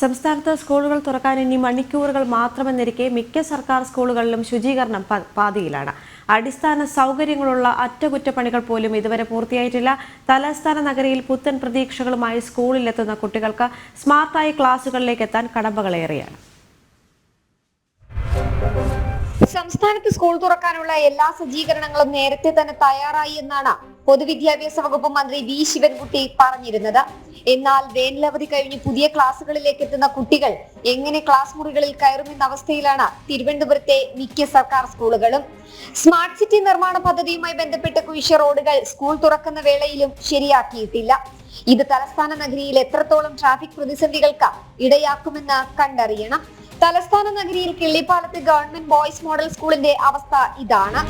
സംസ്ഥാനത്ത് സ്കൂളുകൾ തുറക്കാൻ ഇനി മണിക്കൂറുകൾ മാത്രമെന്നിരിക്കെ മിക്ക സർക്കാർ സ്കൂളുകളിലും ശുചീകരണം പാതിയിലാണ്. അടിസ്ഥാന സൗകര്യങ്ങളുള്ള അറ്റകുറ്റപ്പണികൾ പോലും ഇതുവരെ പൂർത്തിയായിട്ടില്ല. തലസ്ഥാന നഗരിയിൽ പുത്തൻ പ്രതീക്ഷകളുമായി സ്കൂളിലെത്തുന്ന കുട്ടികൾക്ക് സ്മാർട്ടായി ക്ലാസുകളിലേക്ക് എത്താൻ കടമ്പകളേറെയാണ്. സംസ്ഥാനത്ത് സ്കൂൾ തുറക്കാനുള്ള എല്ലാ സജ്ജീകരണങ്ങളും നേരത്തെ തന്നെ തയ്യാറായി എന്നാണ് പൊതുവിദ്യാഭ്യാസ വകുപ്പ് മന്ത്രി വി ശിവൻകുട്ടി പറഞ്ഞിരുന്നത്. എന്നാൽ വേനലവധി കഴിഞ്ഞ് പുതിയ ക്ലാസ്സുകളിലേക്ക് എത്തുന്ന കുട്ടികൾ എങ്ങനെ ക്ലാസ് മുറികളിൽ കയറുമെന്ന അവസ്ഥയിലാണ് തിരുവനന്തപുരത്തെ മിക്ക സർക്കാർ സ്കൂളുകളും. സ്മാർട്ട് സിറ്റി നിർമ്മാണ പദ്ധതിയുമായി ബന്ധപ്പെട്ട കുഴിച്ച റോഡുകൾ സ്കൂൾ തുറക്കുന്ന വേളയിലും ശരിയാക്കിയിട്ടില്ല. ഇത് തലസ്ഥാന നഗരിയിൽ എത്രത്തോളം ട്രാഫിക് പ്രതിസന്ധികൾക്ക് ഇടയാക്കുമെന്ന് കണ്ടറിയണം. തലസ്ഥാന നഗരിയിൽ കിള്ളിപ്പാലത്ത് ഗവൺമെന്റ് ബോയ്സ് മോഡൽ സ്കൂളിന്റെ അവസ്ഥ ഇതാണ്.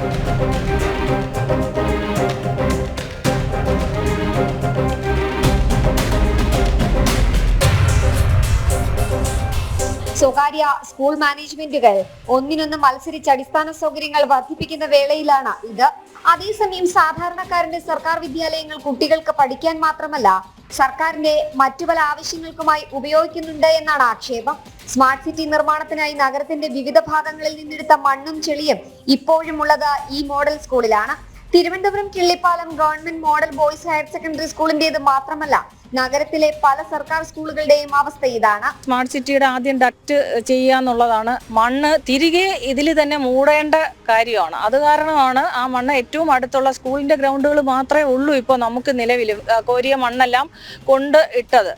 സ്വകാര്യ സ്കൂൾ മാനേജ്മെന്റുകൾ ഒന്നിനൊന്ന് മത്സരിച്ച് അടിസ്ഥാന സൗകര്യങ്ങൾ വർദ്ധിപ്പിക്കുന്ന വേളയിലാണ് ഇത്. അതേസമയം സാധാരണക്കാരന്റെ സർക്കാർ വിദ്യാലയങ്ങൾ കുട്ടികൾക്ക് പഠിക്കാൻ മാത്രമല്ല സർക്കാരിന്റെ മറ്റു പല ആവശ്യങ്ങൾക്കുമായി ഉപയോഗിക്കുന്നുണ്ട് എന്നാണ് ആക്ഷേപം. സ്മാർട്ട് സിറ്റി നിർമ്മാണത്തിനായി നഗരത്തിന്റെ വിവിധ ഭാഗങ്ങളിൽ നിന്നെടുത്ത മണ്ണും ചെളിയും ഇപ്പോഴും ഉള്ളത് ഈ മോഡൽ സ്കൂളിലാണ്. Thiruvananthapuram Killipalam government model boys higher secondary സ്കൂളിന്റേത് മാത്രമല്ല നഗരത്തിലെ പല സർക്കാർ സ്കൂളുകളുടെയും അവസ്ഥ ഇതാണ്. സ്മാർട്ട് സിറ്റിയുടെ ആദ്യം ഡക്റ്റ് ചെയ്യാന്നുള്ളതാണ്. മണ്ണ് തിരികെ ഇതിൽ തന്നെ മൂടേണ്ട കാര്യമാണ്. അത് കാരണമാണ് ആ മണ്ണ് ഏറ്റവും അടുത്തുള്ള സ്കൂളിന്റെ ഗ്രൗണ്ടുകൾ മാത്രമേ ഉള്ളൂ ഇപ്പോൾ നമുക്ക് നിലവിൽ കോരിയ മണ്ണെല്ലാം കൊണ്ട് ഇട്ടത്.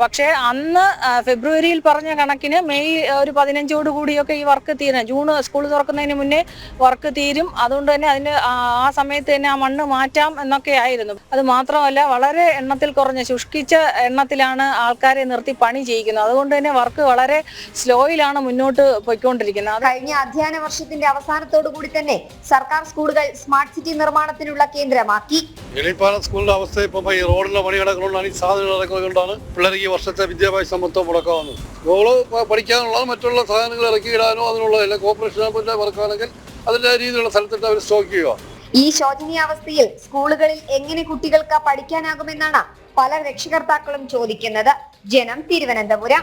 പക്ഷേ അന്ന് ഫെബ്രുവരിയിൽ പറഞ്ഞ കണക്കിന് മെയ് ഒരു പതിനഞ്ചോട് കൂടിയൊക്കെ ഈ വർക്ക് തീരണം ജൂൺ സ്കൂൾ തുറക്കുന്നതിന് മുന്നേ വർക്ക് തീരും. അതുകൊണ്ട് തന്നെ അതിന് ആ സമയത്ത് തന്നെ ആ മണ്ണ് മാറ്റാം എന്നൊക്കെ ആയിരുന്നു. അത് മാത്രമല്ല വളരെ എണ്ണത്തിൽ കുറഞ്ഞ ശുഷ്കിച്ച എണ്ണത്തിലാണ് ആൾക്കാരെ നിർത്തി പണി ചെയ്യിക്കുന്നത്. അതുകൊണ്ട് തന്നെ വർക്ക് വളരെ സ്ലോയിലാണ് മുന്നോട്ട് പോയിക്കൊണ്ടിരിക്കുന്നത്. കഴിഞ്ഞ അധ്യയന വർഷത്തിന്റെ അവസാനത്തോടു കൂടി തന്നെ സർക്കാർ സ്കൂളുകൾ സ്മാർട്ട് സിറ്റി നിർമ്മാണത്തിനുള്ള കേന്ദ്രമാക്കി. എളിപ്പാലം സ്കൂളിന്റെ അവസ്ഥ ഇപ്പം ഈ റോഡിന്റെ പണി കിടക്കുന്നതുകൊണ്ടാണ് ഈ സാധനങ്ങൾ ഇറക്കുന്നതുകൊണ്ടാണ് പിള്ളേർക്ക് ഈ വർഷത്തെ വിദ്യാഭ്യാസം മൊത്തം മുടക്കാവുന്നത്. സ്കൂൾ പഠിക്കാനുള്ള മറ്റുള്ള സാധനങ്ങൾ ഇറക്കി ഇടാനോ അതിനുള്ള എല്ലാ കോർപ്പറേഷൻ വർക്കാണെങ്കിൽ അതിന്റെ രീതിയിലുള്ള സ്ഥലത്തിട്ട് അവർ സ്റ്റോക്ക് ചെയ്യുക. ഈ ശോചനീയാവസ്ഥയിൽ സ്കൂളുകളിൽ എങ്ങനെ കുട്ടികൾക്ക് പഠിക്കാനാകുമെന്നാണ് പല രക്ഷകർത്താക്കളും ചോദിക്കുന്നത്. ജനം തിരുവനന്തപുരം.